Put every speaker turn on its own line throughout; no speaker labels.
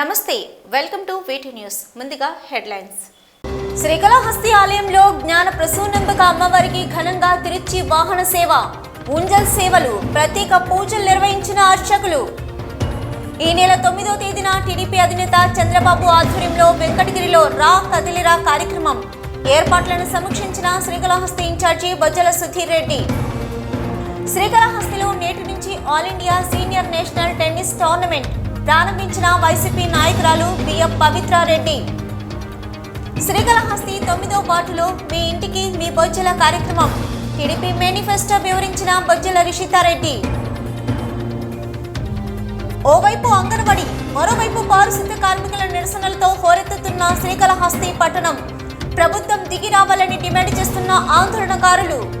నమస్తే welcome to VT news. ముందుగా headlines. Srikalahasti ఆలయంలో జ్ఞాన ప్రసూనంబక అమ్మవారికి ఘనంగా తిరుచి వాహన సేవ ఉంజల్ సేవలు ప్రత్యేక పూజలు నిర్వహించిన అర్చకులు. ఈ నెల తొమ్మిదో తేదీన టీడీపీ అధినేత చంద్రబాబు ఆధ్వర్యంలో వెంకటగిరిలో రా కదిలిరా కార్యక్రమం ఏర్పాట్లను సమీక్షించిన శ్రీకళహస్తి ఇన్ఛార్జి బొజ్జల సుధీర్ రెడ్డి. శ్రీకళహస్తిలో నేటి నుంచి all India senior national tennis tournament ప్రారంభించిన వైసీపీ నాయకురాలు బిఎం పవిత్రారెడ్డి. శ్రీకాళహస్తి తొమ్మిదో వార్డులో మీ ఇంటికి మీ బొజ్జల కార్యక్రమం. టీడీపీ మేనిఫెస్టో వివరించిన బొజ్జల రిషితారెడ్డి. ఓవైపు అంగన్వాడి మరోవైపు పారిశుద్ధ్య కార్మికుల నిరసనలతో హోరెత్తుతున్న శ్రీకాళహస్తి పట్టణం. ప్రభుత్వం దిగి రావాలని డిమాండ్ చేస్తున్న ఆందోళనకారులు.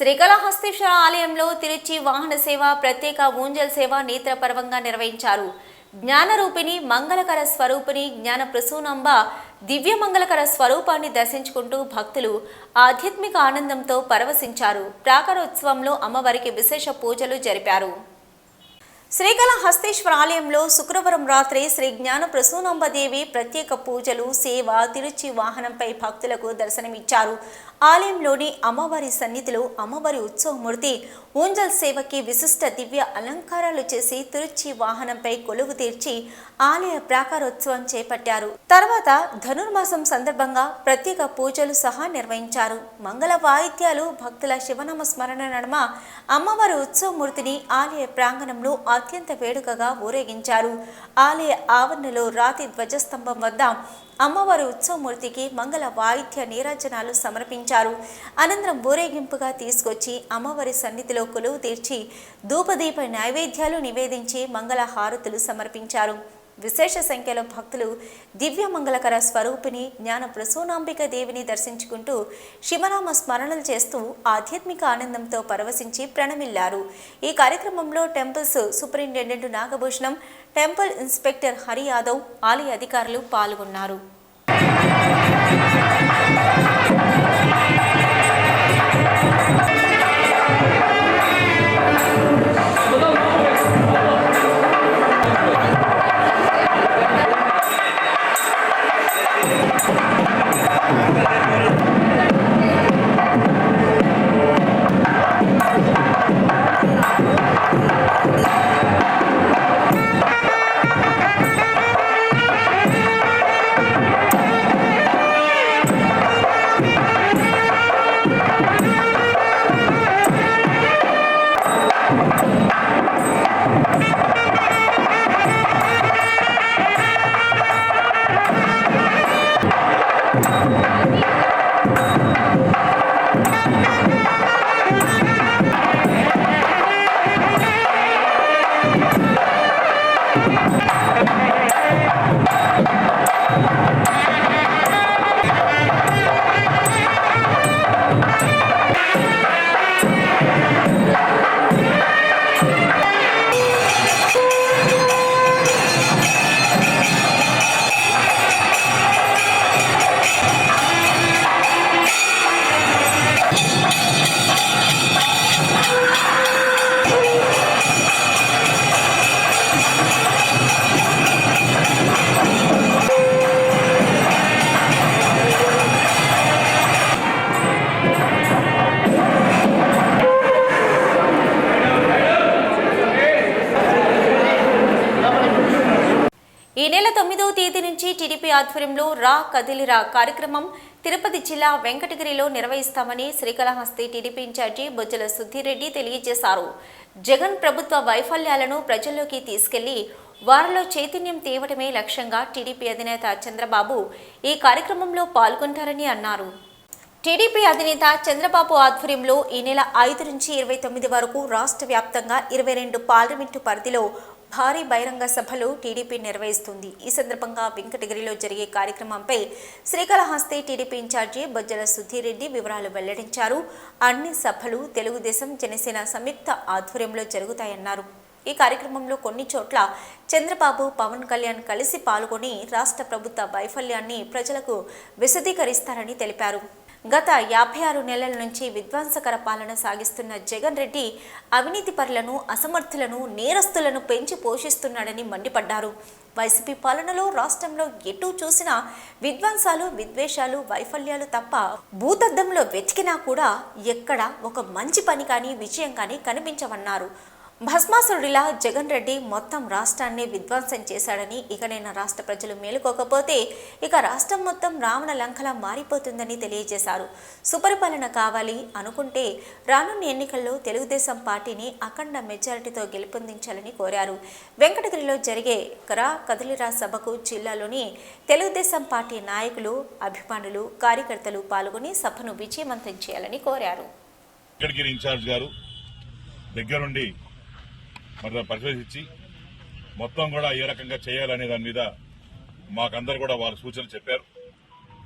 శ్రీకాళహస్తీశ్వర ఆలయంలో తిరుచి వాహన సేవ ప్రత్యేక ఊంజల్ సేవ నేత్రపర్వంగా నిర్వహించారు. జ్ఞానరూపిణి మంగళకర స్వరూపిణి జ్ఞాన ప్రసూనంబ దివ్య మంగళకర స్వరూపాన్ని దర్శించుకుంటూ భక్తులు ఆధ్యాత్మిక ఆనందంతో పరవశించారు. ప్రాకారోత్సవంలో అమ్మవారికి విశేష పూజలు జరిపారు. శ్రీకాళహస్తేశ్వర ఆలయంలో శుక్రవారం రాత్రి శ్రీ జ్ఞాన ప్రసూనాంబదేవి ప్రత్యేక పూజలు సేవ తిరుచి వాహనంపై భక్తులకు దర్శనమిచ్చారు. ఆలయంలోని అమ్మవారి సన్నిధిలో అమ్మవారి ఉత్సవమూర్తి ఊంజల్ సేవకి విశిష్ట దివ్య అలంకారాలు చేసి తిరుచి వాహనంపై కొలువు తీర్చి ఆలయ ప్రాకారోత్సవం చేపట్టారు. తర్వాత ధనుర్మాసం సందర్భంగా ప్రత్యేక పూజలు సహా నిర్వహించారు. మంగళ వాయిద్యాలు భక్తుల శివనామ స్మరణ నడుమ అమ్మవారి ఉత్సవమూర్తిని ఆలయ ప్రాంగణంలో అత్యంత వేడుకగా ఊరేగించారు. ఆలయ ఆవరణలో రాతి ధ్వజస్తంభం వద్ద అమ్మవారి ఉత్సవమూర్తికి మంగళ వాయిద్య నీరాజనాలు సమర్పించారు. అనంతరం ఊరేగింపుగా తీసుకొచ్చి అమ్మవారి సన్నిధిలో కొలువు తీర్చి ధూపదీప నైవేద్యాలు నివేదించి మంగళ హారతులు సమర్పించారు. విశేష సంఖ్యలో భక్తులు దివ్య మంగళకర స్వరూపిణి జ్ఞాన ప్రసూనాంబిక దేవిని దర్శించుకుంటూ శివనామ స్మరణలు చేస్తూ ఆధ్యాత్మిక ఆనందంతో పరవశించి ప్రణమిల్లారు. ఈ కార్యక్రమంలో temples superintendent Nagabhushanam temple inspector Hari Yadav ఆలయ అధికారులు పాల్గొన్నారు. ఆధ్వర్యంలో రా కదిలిరా కార్యక్రమం తిరుపతి జిల్లా వెంకటగిరిలో నిర్వహిస్తామని శ్రీకాళహస్తి టీడీపీ ఇన్ఛార్జి బొజ్జల సుధీరెడ్డి తెలియజేశారు. జగన్ ప్రభుత్వ వైఫల్యాలను ప్రజల్లోకి తీసుకెళ్ళి వారిలో చైతన్యం తేవటమే లక్ష్యంగా టీడీపీ అధినేత చంద్రబాబు ఈ కార్యక్రమంలో పాల్గొంటారని అన్నారు. టీడీపీ అధినేత చంద్రబాబు ఆధ్వర్యంలో ఈ నెల ఐదు నుంచి ఇరవై తొమ్మిది వరకు రాష్ట్ర వ్యాప్తంగా ఇరవై రెండు పార్లమెంటు పరిధిలో భారీ బహిరంగ సభలు టీడీపీ నిర్వహిస్తుంది. ఈ సందర్భంగా వెంకటగిరిలో జరిగే కార్యక్రమంపై శ్రీకాళహస్తి టీడీపీ ఇన్ఛార్జి బొజ్జల సుధీరెడ్డి వివరాలు వెల్లడించారు. అన్ని సభలు తెలుగుదేశం జనసేన సంయుక్త ఆధ్వర్యంలో జరుగుతాయన్నారు. ఈ కార్యక్రమంలో కొన్ని చోట్ల చంద్రబాబు పవన్ కళ్యాణ్ కలిసి పాల్గొని రాష్ట్ర ప్రభుత్వ వైఫల్యాన్ని ప్రజలకు విశదీకరిస్తారని తెలిపారు. గత యాభై ఆరు నెలల నుంచి విధ్వంసకర పాలన సాగిస్తున్న జగన్ రెడ్డి అవినీతి పరులను అసమర్థులను నేరస్తులను పెంచి పోషిస్తున్నాడని మండిపడ్డారు. వైసీపీ పాలనలో రాష్ట్రంలో ఎటు చూసినా విధ్వంసాలు విద్వేషాలు వైఫల్యాలు తప్ప భూతద్దంలో వెతికినా కూడా ఎక్కడ ఒక మంచి పని కానీ విజయం కానీ కనిపించవన్నారు. భస్మాసురుడిలా జగన్ రెడ్డి మొత్తం రాష్ట్రాన్ని విధ్వంసం చేశాడని ఇకనైనా రాష్ట్ర ప్రజలు మేలుకోకపోతే ఇక రాష్ట్రం మొత్తం రావణ లంకలా మారిపోతుందని తెలియజేశారు. సుపరిపాలన కావాలి అనుకుంటే రానున్న ఎన్నికల్లో తెలుగుదేశం పార్టీని అఖండ మెజారిటీతో గెలుపొందించాలని కోరారు. వెంకటగిరిలో జరిగే కరా కదిలిరా సభకు జిల్లాలోని తెలుగుదేశం పార్టీ నాయకులు అభిమానులు కార్యకర్తలు పాల్గొని సభను విజయవంతం చేయాలని కోరారు.
వెంకటగిరి ఇన్ఛార్జ్ గారు దగ్గరుండి మరి పరిశోధించి మొత్తం కూడా ఏ రకంగా చేయాలనే దాని మీద మాకందరు కూడా వాళ్ళ సూచనలు చెప్పారు.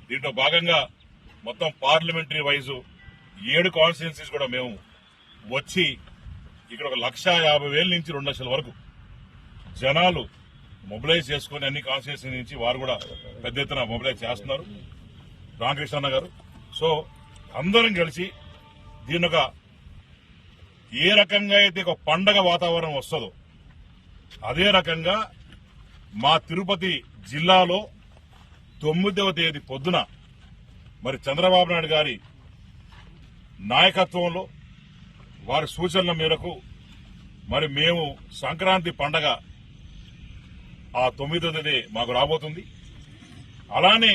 దీంట్లో భాగంగా మొత్తం పార్లమెంటరీ వైజు ఏడు కాన్స్టిట్యున్సీస్ కూడా మేము వచ్చి ఇక్కడ ఒక లక్ష యాభై వేల నుంచి రెండు లక్షల వరకు జనాలు మొబిలైజ్ చేసుకుని అన్ని కాన్స్టిట్యున్సీ నుంచి వారు కూడా పెద్ద ఎత్తున మొబిలైజ్ చేస్తున్నారు. రామకృష్ణ గారు. సో అందరం కలిసి దీని ఒక ఏ రకంగా అయితే ఒక పండగ వాతావరణం వస్తుందో అదే రకంగా మా తిరుపతి జిల్లాలో తొమ్మిదవ తేదీ పొద్దున మరి చంద్రబాబు నాయుడు గారి నాయకత్వంలో వారి సూచనల మేరకు మరి మేము సంక్రాంతి పండగ ఆ తొమ్మిదవ తేదీ మాకు రాబోతుంది. అలానే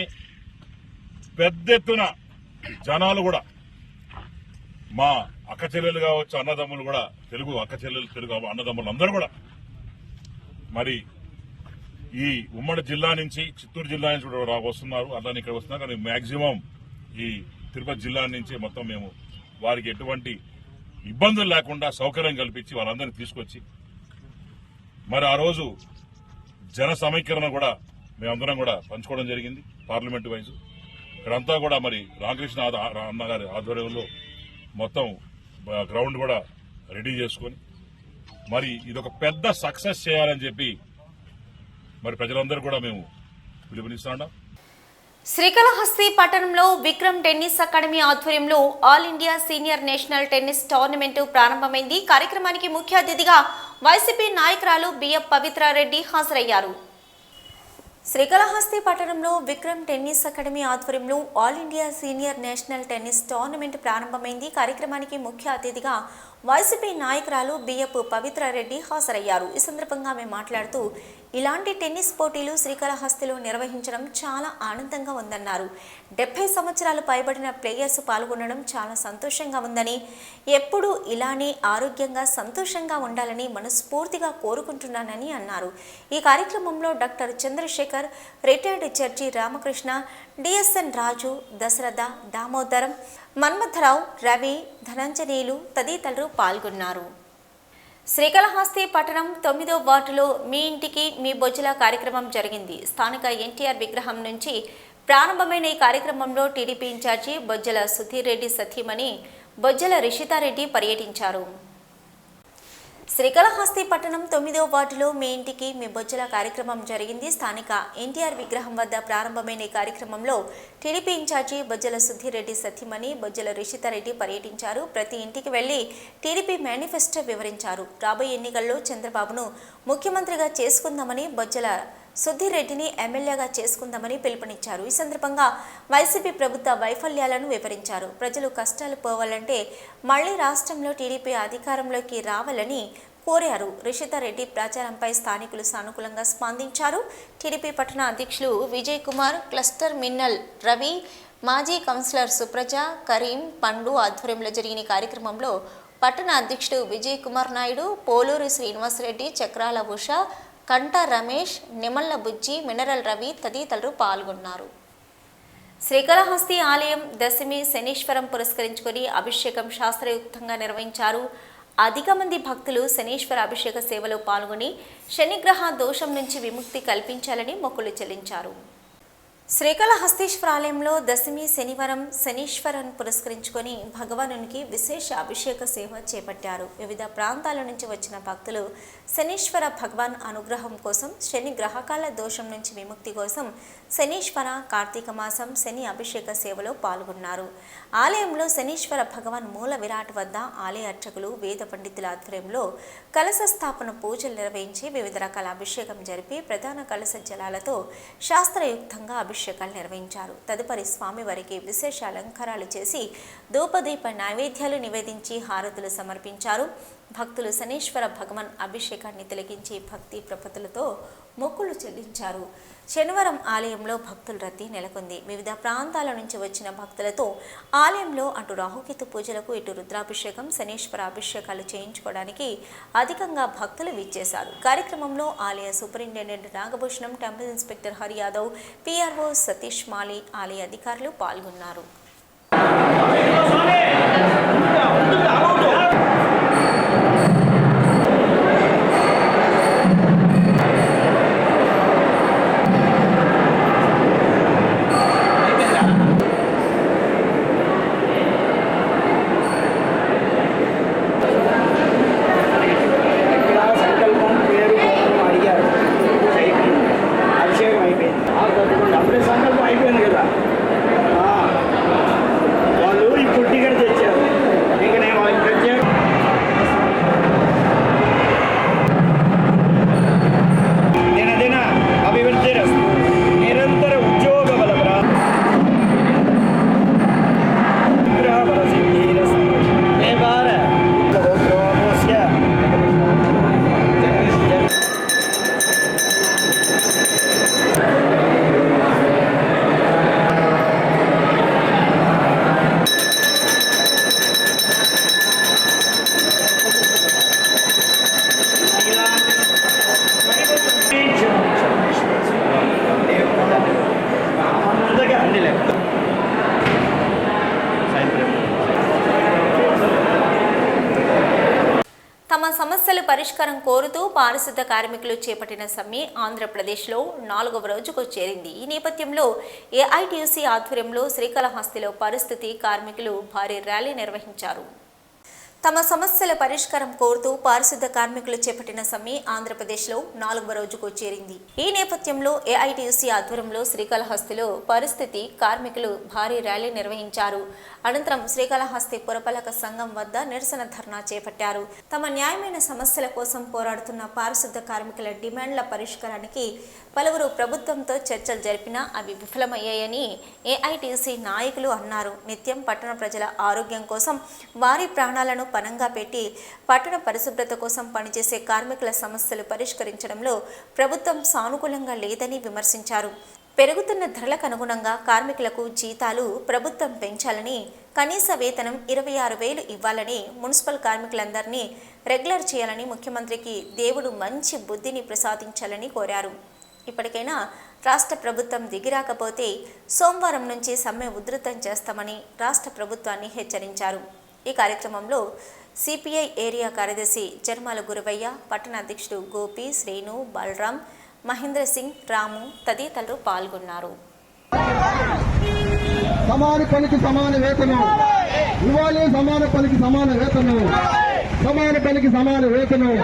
పెద్ద ఎత్తున జనాలు కూడా మా అక్క చెల్లెలు కావచ్చు అన్నదమ్ములు కూడా తెలుగు అక్క చెల్లెలు తెలుగు అన్నదమ్ములు అందరూ కూడా. మరి ఈ ఉమ్మడి జిల్లా నుంచి చిత్తూరు జిల్లా నుంచి కూడా రా- వస్తున్నారు. అలానే ఇక్కడ వస్తున్నారు కానీ మ్యాక్సిమం ఈ తిరుపతి జిల్లా నుంచి మొత్తం మేము వారికి ఎటువంటి ఇబ్బందులు లేకుండా సౌకర్యం కల్పించి వారందరినీ తీసుకొచ్చి మరి ఆ రోజు జన సమీకరణ కూడా మేమందరం కూడా పంచుకోవడం జరిగింది పార్లమెంట్ వైజు. ఇక్కడంతా కూడా మరి రామకృష్ణ అన్నగారి ఆధ్వర్యంలో మొత్తం గ్రౌండ్ కూడా రెడీ చేసుకొని మరి ఇది ఒక పెద్ద సక్సెస్ చేయాలని చెప్పి మరి ప్రజలందరూ కూడా మేము పిలుపునిస్తున్నాం.
శ్రీకాళహస్తి పట్టణంలో విక్రమ్ టెన్నిస్ అకాడమీ ఆధ్వర్యంలో all India senior national tennis tournament ప్రారంభమైంది. కార్యక్రమానికి ముఖ్య అతిథిగా వైసీపీ నాయకురాలు బిఎఫ్ పవిత్రారెడ్డి హాజరయ్యారు. శ్రీకాళహస్తి పట్టణంలో విక్రమ్ టెన్నిస్ అకాడమీ ఆధ్వర్యంలో all India senior national tennis tournament ప్రారంభమైంది. కార్యక్రమానికి ముఖ్య అతిథిగా వైసీపీ నాయకురాలు బిఎఫ్ పవిత్రారెడ్డి హాజరయ్యారు. ఈ సందర్భంగా ఆమె మాట్లాడుతూ ఇలాంటి టెన్నిస్ పోటీలు శ్రీకాళహస్తిలో నిర్వహించడం చాలా ఆనందంగా ఉందన్నారు. డెబ్బై సంవత్సరాలు పైబడిన ప్లేయర్స్ పాల్గొనడం చాలా సంతోషంగా ఉందని ఎప్పుడూ ఇలానే ఆరోగ్యంగా సంతోషంగా ఉండాలని మనస్ఫూర్తిగా కోరుకుంటున్నానని అన్నారు. ఈ కార్యక్రమంలో doctor Chandrasekhar retired judge Ramakrishna DSN Raju Dasaratha Damodaram Manmatha Rao Ravi Dhananjaneyulu తదితరులు పాల్గొన్నారు. శ్రీకాళహస్తి పట్టణం తొమ్మిదో వార్డులో మీ ఇంటికి మీ బొజ్జల కార్యక్రమం జరిగింది. స్థానిక ఎన్టీఆర్ విగ్రహం నుంచి ప్రారంభమైన ఈ కార్యక్రమంలో టీడీపీ ఇన్ఛార్జి బొజ్జల సుధీర్ రెడ్డి సతీమణి బొజ్జల రిషితారెడ్డి పర్యటించారు. శ్రీకాళహస్తి పట్టణం తొమ్మిదో వార్డులో మీ ఇంటికి మీ బొజ్జల కార్యక్రమం జరిగింది. స్థానిక ఎన్టీఆర్ విగ్రహం వద్ద ప్రారంభమైన ఈ కార్యక్రమంలో టీడీపీ ఇన్ఛార్జి బొజ్జల సుధీరెడ్డి సత్యమణి బొజ్జల రిషితారెడ్డి పర్యటించారు. ప్రతి ఇంటికి వెళ్ళి టీడీపీ మేనిఫెస్టో వివరించారు. రాబోయే ఎన్నికల్లో చంద్రబాబును ముఖ్యమంత్రిగా చేసుకుందామని బొజ్జల సుధీరెడ్డిని ఎమ్మెల్యేగా చేసుకుందామని పిలుపునిచ్చారు. ఈ సందర్భంగా వైసీపీ ప్రభుత్వ వైఫల్యాలను వివరించారు. ప్రజలు కష్టాలు పోవాలంటే మళ్ళీ రాష్ట్రంలో టీడీపీ అధికారంలోకి రావాలని కోరారు. రిషితారెడ్డి ప్రచారంపై స్థానికులు సానుకూలంగా స్పందించారు. టీడీపీ పట్టణ అధ్యక్షులు విజయ్ కుమార్ క్లస్టర్ మిన్నల్ రవి మాజీ కౌన్సిలర్ సుప్రజ కరీం పండు ఆధ్వర్యంలో జరిగిన కార్యక్రమంలో పట్టణ అధ్యక్షుడు విజయ్ కుమార్ నాయుడు పోలూరి శ్రీనివాసరెడ్డి చక్రాల ఉష కంట రమేష్ నిమల్ల బుజ్జి మినరల్ రవి తదితరులు పాల్గొన్నారు. శ్రీకాళహస్తి ఆలయం దశమి శనీశ్వరం పురస్కరించుకొని అభిషేకం శాస్త్రయుక్తంగా నిర్వహించారు. అధిక మంది భక్తులు శనీశ్వర అభిషేక సేవలో పాల్గొని శనిగ్రహ దోషం నుంచి విముక్తి కల్పించాలని మొక్కులు చెల్లించారు. శ్రీకాళహస్తీశ్వర ఆలయంలో దశమి శనివారం శనీశ్వరన్ పురస్కరించుకొని భగవానునికి విశేష అభిషేక సేవ చేపట్టారు. వివిధ ప్రాంతాల నుంచి వచ్చిన భక్తులు శనీశ్వర భగవాన్ అనుగ్రహం కోసం శని గ్రహకాల దోషం నుంచి విముక్తి కోసం శనీశ్వర కార్తీక మాసం శని అభిషేక సేవలో పాల్గొన్నారు. ఆలయంలో శనీశ్వర భగవాన్ మూల విరాట్ వద్ద ఆలయ అర్చకులు వేద పండితుల ఆధ్వర్యంలో కలశ స్థాపన పూజలు నిర్వహించి వివిధ రకాల అభిషేకం జరిపి ప్రధాన కలశ జలాలతో శాస్త్రయుక్తంగా అభిషేకాలు నిర్వహించారు. తదుపరి స్వామివారికి విశేష అలంకారాలు చేసి ధూపదీప నైవేద్యాలు నివేదించి హారతులు సమర్పించారు. భక్తులు శనీశ్వర భగవాన్ అభిషేకాన్ని తిలకించి భక్తి ప్రపతులతో మొక్కులు చెల్లించారు. శనివారం ఆలయంలో భక్తుల రద్దీ నెలకొంది. వివిధ ప్రాంతాల నుంచి వచ్చిన భక్తులతో ఆలయంలో అటు రాహుకేతు పూజలకు ఇటు రుద్రాభిషేకం శనీశ్వర అభిషేకాలు చేయించుకోవడానికి అధికంగా భక్తులు విచ్చేశారు. కార్యక్రమంలో ఆలయ superintendent Nagabhushanam temple inspector Hari Yadav PRO Satish Mali ఆలయ అధికారులు పాల్గొన్నారు. సమస్యల పరిష్కారం కోరుతూ పారిశుద్ధ కార్మికులు చేపట్టిన సమ్మె ఆంధ్రప్రదేశ్లో నాలుగవ రోజుకు చేరింది. ఈ నేపథ్యంలో ఏఐటీయూసీ ఆధ్వర్యంలో శ్రీకాళహస్తిలో పరిస్థితి కార్మికులు భారీ ర్యాలీ నిర్వహించారు. తమ సమస్యల పరిష్కారం కోరుతూ పారిశుద్ధ కార్మికులు చేపట్టిన సమ్మె ఆంధ్రప్రదేశ్లో నాలుగవ రోజుకు చేరింది. ఈ నేపథ్యంలో ఏఐటీయూసీ ఆధ్వర్యంలో శ్రీకాళహస్తిలో పరిస్థితి కార్మికులు భారీ ర్యాలీ నిర్వహించారు. అనంతరం శ్రీకాళహస్తి పురపాలక సంఘం వద్ద నిరసన ధర్నా చేపట్టారు. తమ న్యాయమైన సమస్యల కోసం పోరాడుతున్న పారిశుద్ధ కార్మికుల డిమాండ్ల పరిష్కారానికి పలువురు ప్రభుత్వంతో చర్చలు జరిపినా అవి విఫలమయ్యాయని ఏఐటీయూసీ నాయకులు అన్నారు. నిత్యం పట్టణ ప్రజల ఆరోగ్యం కోసం వారి ప్రాణాలను పణంగా పెట్టి పట్టణ పరిశుభ్రత కోసం పనిచేసే కార్మికుల సమస్యలు పరిష్కరించడంలో ప్రభుత్వం సానుకూలంగా లేదని విమర్శించారు. పెరుగుతున్న ధరలకు అనుగుణంగా కార్మికులకు జీతాలు ప్రభుత్వం పెంచాలని కనీస వేతనం ఇరవై ఆరు వేలు ఇవ్వాలని మున్సిపల్ కార్మికులందరినీ రెగ్యులర్ చేయాలని ముఖ్యమంత్రికి దేవుడు మంచి బుద్ధిని ప్రసాదించాలని కోరారు. ఇప్పటికైనా రాష్ట్ర ప్రభుత్వం దిగిరాకపోతే సోమవారం నుంచి సమ్మె ఉధృతం చేస్తామని రాష్ట్ర ప్రభుత్వాన్ని హెచ్చరించారు. ఈ కార్యక్రమంలో సిపిఐ ఏరియా కార్యదర్శి జర్మాల గురవయ్య పట్టణ అధ్యక్షుడు గోపి శ్రీను బలరాం మహేంద్ర సింగ్ రాము తదితరులు పాల్గొన్నారు.
సమాన పనికి సమాన వేతనం. ఇవ్వాలి సమాన పనికి సమాన వేతనం. సమాన పనికి సమాన వేతనం.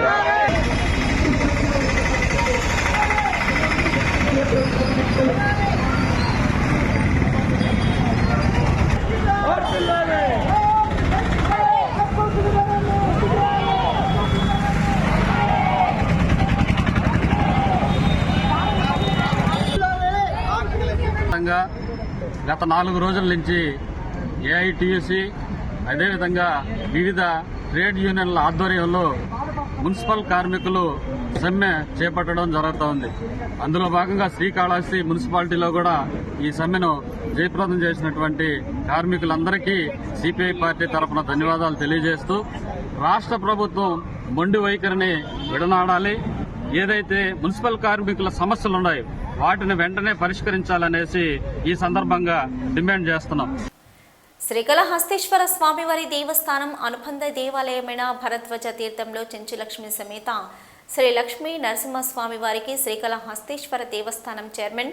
విధంగా గత నాలుగు రోజుల నుంచి ఏఐటీయూసీ అదేవిధంగా వివిధ ట్రేడ్ యూనియన్ల ఆధ్వర్యంలో మున్సిపల్ కార్మికులు సమ్మె చేపట్టడం జరుగుతోంది అందులో భాగంగా శ్రీకాళహస్తి మున్సిపాలిటీలో కూడా ఈ సమ్మెను జయప్రదం చేసినటువంటి కార్మికులందరికీ సిపిఐ పార్టీ తరఫున ధన్యవాదాలు తెలియజేస్తూ రాష్ట్ర ప్రభుత్వం మొండి వైఖరిని విడనాడాలి. ఏదైతే మున్సిపల్ కార్మికుల సమస్యలున్నాయో వాటిని వెంటనే పరిష్కరించాలనేసి ఈ సందర్భంగా డిమాండ్ చేస్తున్నాం.
శ్రీకళహస్తేశ్వర స్వామివారి దేవస్థానం అనుబంధ దేవాలయమైన భరద్వజ తీర్థంలో చెంచులక్ష్మి సమేత శ్రీ లక్ష్మీ నరసింహస్వామి వారికి శ్రీకాళహస్తీశ్వర దేవస్థానం చైర్మన్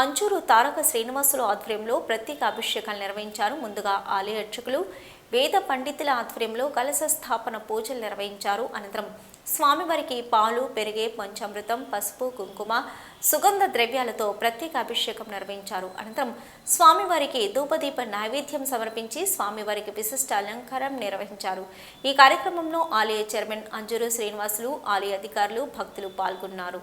అంచూరు తారక శ్రీనివాసులు ఆధ్వర్యంలో ప్రత్యేక అభిషేకాలు నిర్వహించారు. ముందుగా ఆలయ అర్చకులు వేద పండితుల ఆధ్వర్యంలో కలశ స్థాపన పూజలు నిర్వహించారు. అనంతరం స్వామివారికి పాలు పెరిగే పంచామృతం పసుపు కుంకుమ సుగంధ ద్రవ్యాలతో ప్రత్యేక అభిషేకం నిర్వహించారు. అనంతరం స్వామివారికి ధూపదీప నైవేద్యం సమర్పించి స్వామివారికి విశిష్ట అలంకారం నిర్వహించారు. ఈ కార్యక్రమంలో ఆలయ చైర్మన్ అంజూరు శ్రీనివాసులు ఆలయ అధికారులు భక్తులు పాల్గొన్నారు.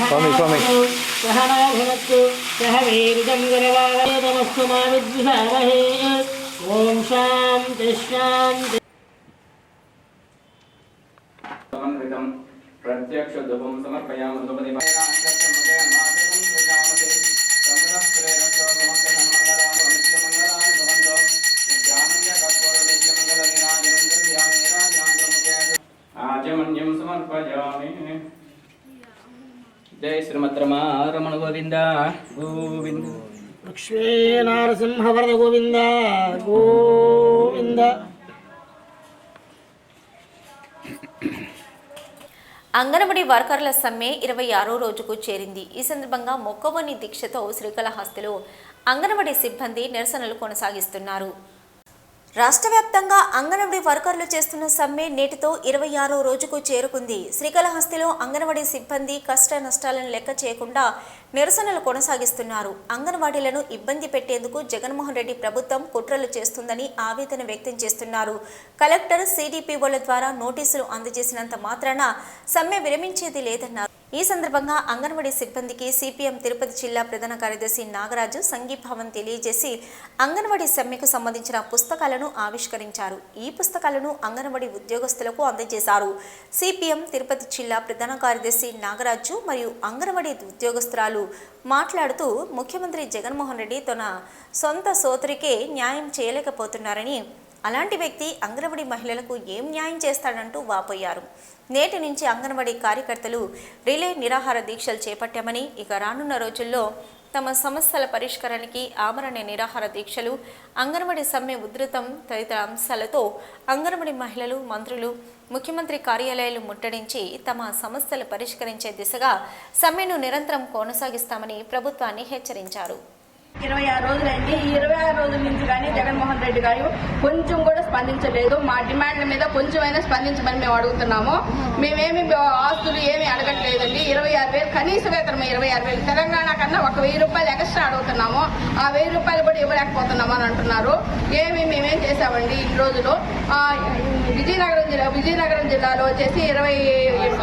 స్వామి స్వామి. సహనాభవత్తు సహ వీరిదం గరవాదమస్తు మా విద్విషావహే ఓం శాంతి శాంతి
ప్రత్యక్ష ధూపం సమర్పయామి ధూపది మాధవం సమస్త ఆచమన్యం సమర్పయామి. రమణ గోవింద. గోవింద.
లక్ష్మీ నారసింహ వరద గోవింద. గోవింద.
వర్కర్ల సమ్మె ఇరవై ఆరో రోజుకు చేరింది. ఈ సందర్భంగా మొక్కవని దీక్షతో శ్రీకాళహస్తిలో అంగనబడి సిబ్బంది నిరసనలు కొనసాగిస్తున్నారు. రాష్ట్ర వ్యాప్తంగా అంగన్వాడీ వర్కర్లు చేస్తున్న సమ్మె నేటితో ఇరవై ఆరో రోజుకు చేరుకుంది. శ్రీకాళహస్తిలో అంగన్వాడీ సిబ్బంది కష్ట నష్టాలను లెక్క చేయకుండా నిరసనలు కొనసాగిస్తున్నారు. అంగన్వాడీలను ఇబ్బంది పెట్టేందుకు జగన్మోహన్ రెడ్డి ప్రభుత్వం కుట్రలు చేస్తుందని ఆవేదన వ్యక్తం చేస్తున్నారు. కలెక్టర్ సిడిపిఓల ద్వారా నోటీసులు అందజేసినంత మాత్రాన సమ్మె విరమించేది లేదన్నారు. ఈ సందర్భంగా అంగన్వాడీ సిబ్బందికి సిపిఎం తిరుపతి జిల్లా ప్రధాన కార్యదర్శి నాగరాజు సంఘీభావం తెలియజేసి అంగన్వాడీ సమ్మెకు సంబంధించిన పుస్తకాలను ఆవిష్కరించారు. ఈ పుస్తకాలను అంగన్వాడీ ఉద్యోగస్తులకు అందజేశారు. సిపిఎం తిరుపతి జిల్లా ప్రధాన కార్యదర్శి నాగరాజు మరియు అంగన్వాడీ ఉద్యోగస్తురాలు మాట్లాడుతూ ముఖ్యమంత్రి జగన్మోహన్ రెడ్డి తన సొంత సోదరికే న్యాయం చేయలేకపోతున్నారని అలాంటి వ్యక్తి అంగన్వాడీ మహిళలకు ఏం న్యాయం చేస్తాడంటూ వాపోయారు. నేటి నుంచి అంగన్వాడీ కార్యకర్తలు రిలే నిరాహార దీక్షలు చేపట్టామని ఇక రానున్న రోజుల్లో తమ సమస్యల పరిష్కారానికి ఆమరణ నిరాహార దీక్షలు అంగన్వాడీ సమ్మె ఉధృతం తదితర అంశాలతో అంగన్వాడీ మహిళలు మంత్రులు ముఖ్యమంత్రి కార్యాలయాలు ముట్టడించి తమ సమస్యలు పరిష్కరించే దిశగా సమ్మెను నిరంతరం కొనసాగిస్తామని ప్రభుత్వాన్ని హెచ్చరించారు.
ఇరవై ఆరు రోజులండి ఇరవై ఆరు రోజుల నుంచి కానీ జగన్మోహన్ రెడ్డి గారు కొంచెం కూడా స్పందించలేదు. మా డిమాండ్ల మీద కొంచెమైనా స్పందించమని మేము అడుగుతున్నాము. మేమేమి ఆస్తులు ఏమి అడగట్లేదండి. ఇరవై ఆరు వేలు కనీస వేతనం ఇరవై ఆరు వేలు. తెలంగాణ కన్నా ఒక వెయ్యి రూపాయలు ఎక్స్ట్రా అడుగుతున్నాము. ఆ వెయ్యి రూపాయలు కూడా ఇవ్వలేకపోతున్నాము అని అంటున్నారు. ఏమి మేమేం చేసామండి ఈ రోజులు? విజయనగరం జిల్లా విజయనగరం జిల్లాలో వచ్చేసి ఇరవై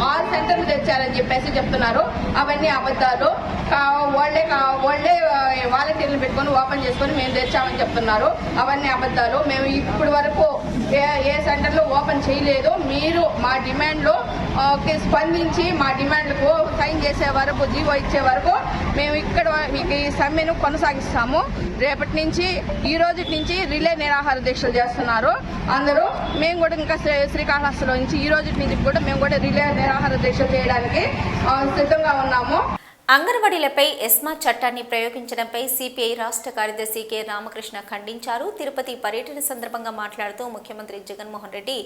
ఆరు సెంటర్లు తెచ్చారని చెప్పేసి చెప్తున్నారు. అవన్నీ అబద్ధాలు. కా- వాళ్ళే వాళ్ళే వాలంటీర్లు పెట్టుకొని ఓపెన్ చేసుకొని మేము తెచ్చామని చెప్తున్నారు. అవన్నీ అబద్ధాలు. మేము ఇప్పటి వరకు ఏ ఏ సెంటర్లో ఓపెన్ చేయలేదు. మీరు మా డిమాండ్లో స్పందించి మా డిమాండ్లకు సైన్ చేసే వరకు జీవో ఇచ్చే వరకు మేము ఇక్కడ మీకు ఈ సమ్మెను కొనసాగిస్తాము. రేపటి నుంచి ఈ రోజు నుంచి రిలే నిరాహార దీక్షలు చేస్తున్నారు. అందరూ మేము కూడా ఇంకా శ్రీ- శ్రీకాళహస్తిలో నుంచి ఈ రోజు నుంచి కూడా మేము కూడా రిలే నిరాహార దీక్షలు చేయడానికి సిద్ధంగా ఉన్నాము.
అంగన్వాడీలపై ఎస్మా చట్టాన్ని ప్రయోగించడంపై సిపిఐ రాష్ట్ర కార్యదర్శి కె రామకృష్ణ ఖండించారు. తిరుపతి పర్యటన సందర్భంగా మాట్లాడుతూ ముఖ్యమంత్రి జగన్మోహన్ రెడ్డి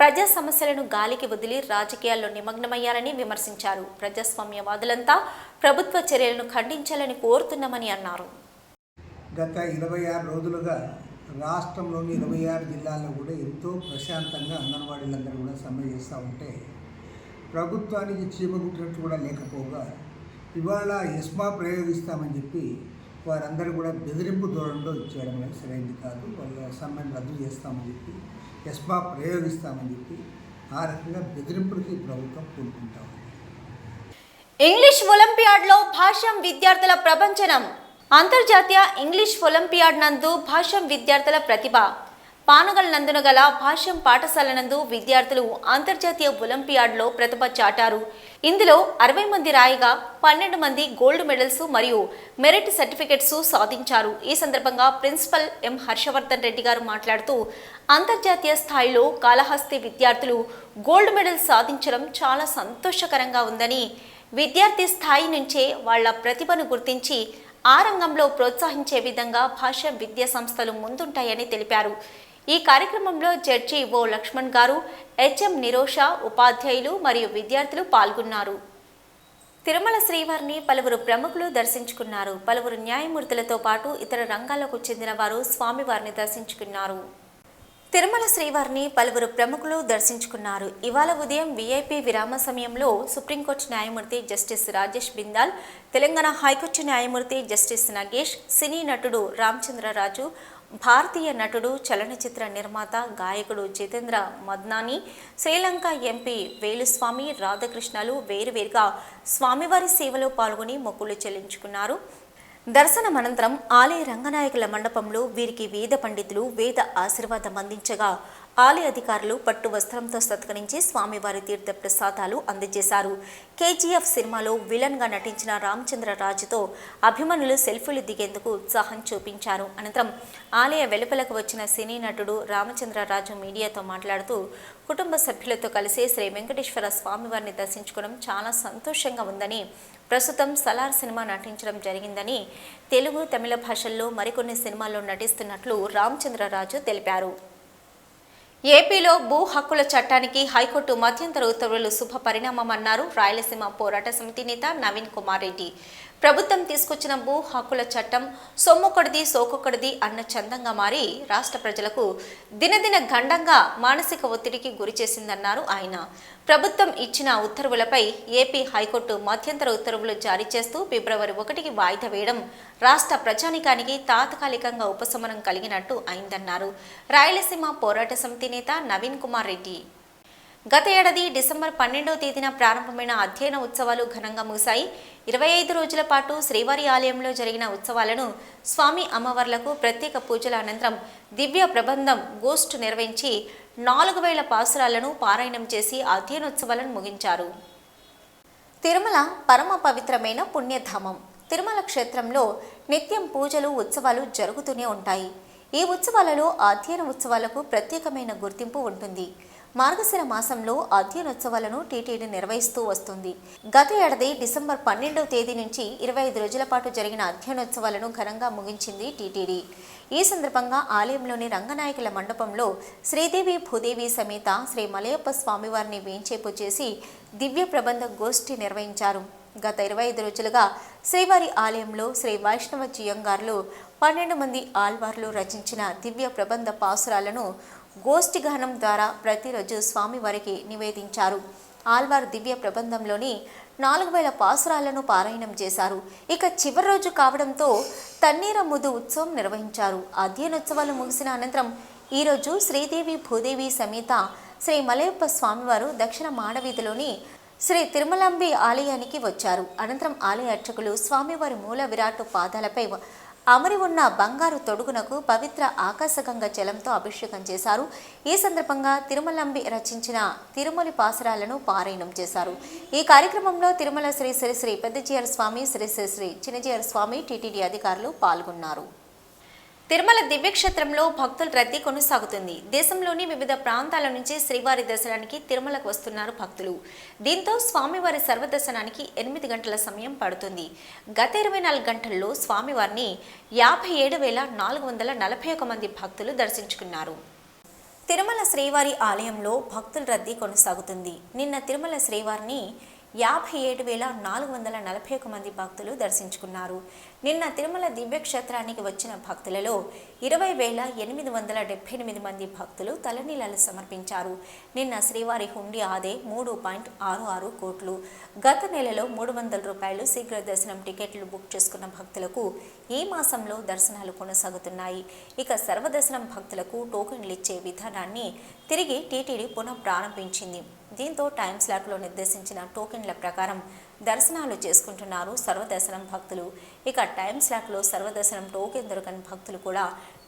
ప్రజా సమస్యలను గాలికి వదిలి రాజకీయాల్లో నిమగ్నమయ్యారని విమర్శించారు. ప్రజాస్వామ్యవాదులంతా ప్రభుత్వ చర్యలను ఖండించాలని కోరుతున్నామని అన్నారు.
గత ఇరవై ఆరు రోజులుగా రాష్ట్రంలోని ఇరవై ఆరు జిల్లాల్లో కూడా ఎంతో ప్రశాంతంగా అంగన్వాడీలందరూ కూడా సమ్మె చేస్తూ ఉంటే ప్రభుత్వానికి చీమగుట్టినట్టు కూడా లేకపోగా ఇవాళ ఎస్మా ప్రయోగిస్తామని చెప్పి వారందరూ కూడా బెదిరింపు ధోరణిలో ఇచ్చేయడం అనేది సరైనది కాదు వాళ్ళ అసైన్మెంట్ రద్దు చేస్తామని చెప్పి ఎస్మా ప్రయోగిస్తామని చెప్పి ఆ రకంగా బెదిరింపులకి ప్రభుత్వం కోరుకుంటా ఉంది.
ఇంగ్లీష్ ఒలింపియాడ్లో భాష్యం విద్యార్థుల ప్రపంచనం అంతర్జాతీయ ఇంగ్లీష్ ఒలింపియాడ్ నందు భాష్యం విద్యార్థుల ప్రతిభ. పానగల్ నందున గల భాష్యం పాఠశాల నందు విద్యార్థులు అంతర్జాతీయ ఒలింపియాడ్లో ప్రతిభ చాటారు. ఇందులో అరవై మంది రాయిగా పన్నెండు మంది గోల్డ్ మెడల్స్ మరియు మెరిట్ సర్టిఫికెట్స్ సాధించారు. ఈ సందర్భంగా ప్రిన్సిపల్ ఎం. హర్షవర్ధన్ రెడ్డి గారు మాట్లాడుతూ అంతర్జాతీయ స్థాయిలో కాళహస్తి విద్యార్థులు గోల్డ్ మెడల్ సాధించడం చాలా సంతోషకరంగా ఉందని విద్యార్థి స్థాయి నుంచే వాళ్ళ ప్రతిభను గుర్తించి ఆ రంగంలో ప్రోత్సహించే విధంగా భాష విద్యా సంస్థలు ముందుంటాయని తెలిపారు. ఈ కార్యక్రమంలో జడ్జి ఓ లక్ష్మణ్ గారు హెచ్ఎం నిరోష ఉపాధ్యాయులు మరియు విద్యార్థులు పాల్గొన్నారు. తిరుమల శ్రీవారిని పలువురు ప్రముఖులు దర్శించుకున్నారు. పలువురు న్యాయమూర్తులతో పాటు ఇతర రంగాలకు చెందిన వారు స్వామివారిని దర్శించుకున్నారు. తిరుమల శ్రీవారిని పలువురు ప్రముఖులు దర్శించుకున్నారు. ఇవాళ ఉదయం వీఐపీ విరామ సమయంలో సుప్రీంకోర్టు న్యాయమూర్తి justice Rajesh Bindal Telangana high court న్యాయమూర్తి జస్టిస్ నగేష్ సినీ నటుడు రామచంద్రరాజు భారతీయ నటుడు చలనచిత్ర నిర్మాత గాయకుడు జితేంద్ర మద్నాని శ్రీలంక ఎంపీ వేలుస్వామి రాధాకృష్ణలు వేరువేరుగా స్వామివారి సేవలో పాల్గొని మొక్కులు చెల్లించుకున్నారు. దర్శనం అనంతరం ఆలయ రంగనాయకుల మండపంలో వీరికి వేద పండితులు వేద ఆశీర్వాదం అందించగా ఆలయ అధికారులు పట్టు వస్త్రంతో సత్కరించి స్వామివారి తీర్థ ప్రసాదాలు అందజేశారు. కేజీఎఫ్ సినిమాలో విలన్గా నటించిన రామచంద్రరాజుతో అభిమానులు సెల్ఫీలు దిగేందుకు ఉత్సాహం చూపించారు. అనంతరం ఆలయ వెలుపలకు వచ్చిన సినీ నటుడు రామచంద్రరాజు మీడియాతో మాట్లాడుతూ కుటుంబ సభ్యులతో కలిసి శ్రీ వెంకటేశ్వర స్వామివారిని దర్శించుకోవడం చాలా సంతోషంగా ఉందని ప్రస్తుతం సలార్ సినిమా నటించడం జరిగిందని తెలుగు తమిళ భాషల్లో మరికొన్ని సినిమాల్లో నటిస్తున్నట్లు రామచంద్రరాజు తెలిపారు. ఏపీలో భూ హక్కుల చట్టానికి హైకోర్టు మధ్యంతర ఉత్తర్వులు శుభ పరిణామమన్నారు రాయలసీమ పోరాట సమితి నేత నవీన్ కుమార్ రెడ్డి. ప్రభుత్వం తీసుకొచ్చిన భూ హక్కుల చట్టం సొమ్మొకడిది సోకొకడిది అన్న చందంగా మారి రాష్ట్ర ప్రజలకు దినదిన గండంగా మానసిక ఒత్తిడికి గురి చేసిందన్నారు ఆయన. ప్రభుత్వం ఇచ్చిన ఉత్తర్వులపై ఏపీ హైకోర్టు మధ్యంతర ఉత్తర్వులు జారీ చేస్తూ ఫిబ్రవరి ఒకటికి వాయిదా వేయడం రాష్ట్ర ప్రజానికానికి తాత్కాలికంగా ఉపశమనం కలిగినట్టు అయిందన్నారు. రాయలసీమ పోరాట సమితి నేత నవీన్ కుమార్ రెడ్డి. గత ఏడాది డిసెంబర్ పన్నెండవ తేదీన ప్రారంభమైన అధ్యయన ఉత్సవాలు ఘనంగా ముగిశాయి. ఇరవై ఐదు రోజుల పాటు శ్రీవారి ఆలయంలో జరిగిన ఉత్సవాలను స్వామి అమ్మవార్లకు ప్రత్యేక పూజల అనంతరం దివ్య ప్రబంధం గోష్ఠ్ నిర్వహించి నాలుగు వేల పాసురాలను పారాయణం చేసి అధ్యయనోత్సవాలను ముగించారు. తిరుమల పరమ పవిత్రమైన పుణ్యధామం. తిరుమల క్షేత్రంలో నిత్యం పూజలు ఉత్సవాలు జరుగుతూనే ఉంటాయి. ఈ ఉత్సవాలలో అధ్యయన ఉత్సవాలకు ప్రత్యేకమైన గుర్తింపు ఉంటుంది. మార్గశిర మాసంలో అధ్యయనోత్సవాలను టీటీడీ నిర్వహిస్తూ వస్తుంది. గత ఏడాది డిసెంబర్ పన్నెండవ తేదీ నుంచి ఇరవై ఐదు రోజుల పాటు జరిగిన అధ్యయనోత్సవాలను ఘనంగా ముగించింది టీటీడీ. ఈ సందర్భంగా ఆలయంలోని రంగనాయకుల మండపంలో శ్రీదేవి భూదేవి సమేత శ్రీ మలయప్ప స్వామివారిని వేంచేపు చేసి దివ్య ప్రబంధ గోష్ఠి నిర్వహించారు. గత ఇరవై ఐదు రోజులుగా శ్రీవారి ఆలయంలో శ్రీ వైష్ణవ జియంగార్లు పన్నెండు మంది ఆల్వార్లు రచించిన దివ్య ప్రబంధ పాసురాలను గోష్ఠి గానం ద్వారా ప్రతిరోజు స్వామివారికి నివేదించారు. ఆల్వార్ దివ్య ప్రబంధంలోని నాలుగు వేల పాసురాలను పారాయణం చేశారు. ఇక చివరి రోజు కావడంతో తన్నీర ముదు ఉత్సవం నిర్వహించారు. అధ్యయనోత్సవాలు ముగిసిన అనంతరం ఈరోజు శ్రీదేవి భూదేవి సమేత శ్రీ మలయప్ప స్వామివారు దక్షిణ మాడవీధిలోని శ్రీ తిరుమలాంబి ఆలయానికి వచ్చారు. అనంతరం ఆలయ అర్చకులు స్వామివారి మూల విరాట్ పాదాలపై అమరి ఉన్న బంగారు తొడుగునకు పవిత్ర ఆకాశగంగ జలంతో అభిషేకం చేశారు. ఈ సందర్భంగా తిరుమలంబి రచించిన తిరుమలి పాసరాలను పారాయణం చేశారు. ఈ కార్యక్రమంలో తిరుమల శ్రీ శ్రీ శ్రీ పెద్దజీయర్ స్వామి శ్రీ శ్రీ శ్రీ చిన్నజీయర్ స్వామి టీటీడీ అధికారులు పాల్గొన్నారు. తిరుమల దివ్యక్షేత్రంలో భక్తుల రద్దీ కొనసాగుతుంది. దేశంలోని వివిధ ప్రాంతాల నుంచి శ్రీవారి దర్శనానికి తిరుమలకు వస్తున్నారు భక్తులు. దీంతో స్వామివారి సర్వదర్శనానికి ఎనిమిది గంటల సమయం పడుతుంది. గత ఇరవై నాలుగు గంటల్లో స్వామివారిని యాభై ఏడు వేల నాలుగు వందల నలభై ఒక మంది భక్తులు దర్శించుకున్నారు. తిరుమల శ్రీవారి ఆలయంలో భక్తుల రద్దీ కొనసాగుతుంది. నిన్న తిరుమల శ్రీవారిని యాభై ఏడు వేల నాలుగు వందల నలభై ఒక మంది భక్తులు దర్శించుకున్నారు. నిన్న తిరుమల దివ్యక్షేత్రానికి వచ్చిన భక్తులలో ఇరవై వేల ఎనిమిది వందల డెబ్బై ఎనిమిది మంది భక్తులు తలనీలాలు సమర్పించారు. నిన్న శ్రీవారి హుండీ ఆదే మూడు పాయింట్ ఆరు ఆరు కోట్లు. గత నెలలో మూడు వందల రూపాయలు శీఘ్ర దర్శనం టికెట్లు బుక్ చేసుకున్న భక్తులకు ఈ మాసంలో దర్శనాలు కొనసాగుతున్నాయి. ఇక సర్వదర్శనం భక్తులకు టోకెన్లు ఇచ్చే విధానాన్ని తిరిగి టీటీడీ పునః ప్రారంభించింది దీంతో టైం స్లాట్లో నిర్దేశించిన టోకెన్ల ప్రకారం దర్శనాలు చేసుకుంటున్నారు. సర్వదర్శనం భక్తులు. ఇక టైం స్లాట్లో సర్వదర్శనం టోకెన్ దొరకని భక్తులు కూడా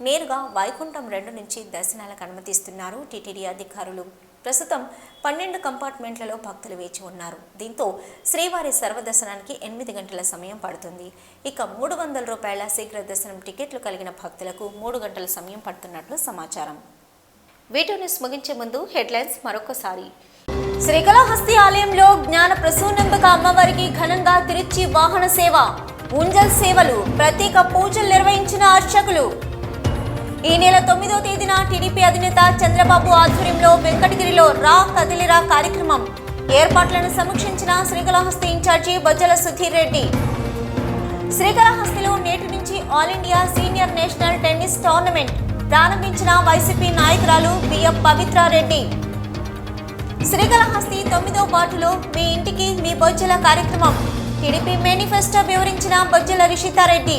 నేరుగా వైకుంఠం రెండు నుంచి దర్శనాలకు అనుమతిస్తున్నారు టీటీడీ అధికారులు. ప్రస్తుతం పన్నెండు కంపార్ట్మెంట్లలో భక్తులు వేచి ఉన్నారు. దీంతో శ్రీవారి సర్వదర్శనానికి ఎనిమిది గంటల సమయం పడుతుంది. ఇక మూడు వందల రూపాయల శీఘ్ర దర్శనం టికెట్లు కలిగిన భక్తులకు మూడు గంటల సమయం పడుతున్నట్లు సమాచారం. వీటిని ముగించే ముందు హెడ్లైన్స్ మరొకసారి. శ్రీకాళహస్తి ఆలయంలో జ్ఞాన ప్రసూనంబక అమ్మవారికి ఘనంగా తిరుచి వాహన సేవ. ఉంజల్ సేవలు ప్రత్యేక పూజలు నిర్వహించిన అర్చకులు. ఈ నెల తొమ్మిదో తేదీన టీడీపీ అధినేత చంద్రబాబు ఆధ్వర్యంలో వెంకటగిరిలో రా కదిలిరా కార్యక్రమం. ఏర్పాట్లను సమీక్షించిన శ్రీకాళహస్తి ఇన్ఛార్జి బొజ్జల సుధీర్ రెడ్డి. శ్రీకాళహస్తిలో నేటి నుంచి all India senior national tennis tournament ప్రారంభించిన వైసీపీ నాయకురాలు బిఎం పవిత్రారెడ్డి శ్రీకాళహస్తి తొమ్మిదో వార్డులో మీ ఇంటికి మీ బొజ్జల కార్యక్రమం. టీడీపీ మేనిఫెస్టో వివరించిన బొజ్జల రిషితారెడ్డి.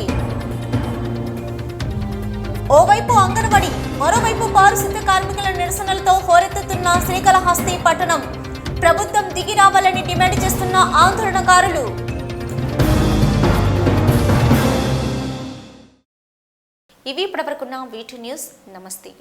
ఓవైపు అంగన్వాడి మరోవైపు పారిశుద్ధ కార్మికుల నిరసనలతో హోరెత్తుతున్న శ్రీకాళహస్తి పట్టణం. ప్రభుత్వం దిగి రావాలని డిమాండ్ చేస్తున్న ఆందోళనకారులు. ఇవి ఇప్పటివరకున్న వీటి న్యూస్. నమస్తే.